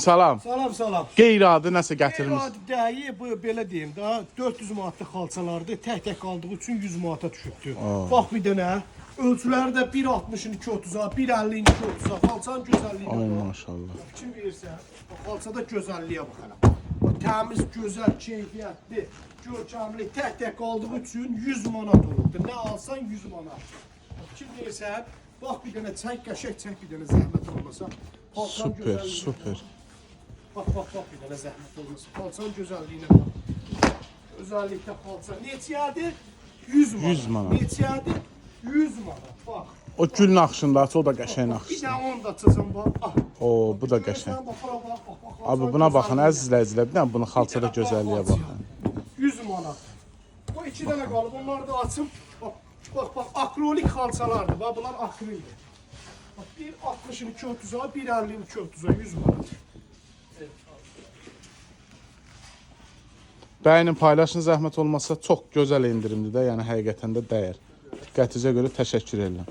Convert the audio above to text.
Salam. Salam salam. Qeyri-adi nəsə gətirmiş. Adi dəyi bu belə deyim də 400 manatlıq xalçalardı. Tək-tək qaldığı üçün 100 manata düşübdü. Bax bir dənə ölçüləri də 1.60-ın 2.30-a, 1.50-nin 2.30-a. Xalçanın gözəlliyinə bax. maşallah. Kim verirsə, bax xalçada gözəlliyə bax hələ. O təmiz, gözəl, keyfiyyətli, görkəmli, tək-tək qaldığı üçün 100 manat olubdu. Nə alsan 100 manat. Bax, Kim verirsə, bax bir dənə çək, qəşəng çək bir dənə zəhmət olmasa. Xalçanın Super, Bax, bax, bax bir dənə zəhmət olmasa. Xalçanın gözəlliyinə bax. Özəlliklə xalça neçədir? 100 manat. 100 manat. Neçədir? 100 manat. Bax. O gül naxışındaçı o da qəşəng Bir naxışdır. dənə onu da açacam bax. Ah. O bu da Görürsən, qəşəng. bura Abi buna baxın gözəlliyinə. əziz izləyicilər. Bir dənə bunun xalçada gözəlliyə baxın. 100 manat. Bu iki dənə qalıb. Onları da açım. Bax, bax, bax, akrilik xalçalardır. Bax, bunlar akrildir. Bax, 1.60-ın 2.30-a, 1.50-nin 2.30-a 100 manat. Bəyinin paylaşın zəhmət olmasa çox gözəl endirimdir də, yəni həqiqətən də dəyər. Diqqətinizə görə təşəkkür edirəm.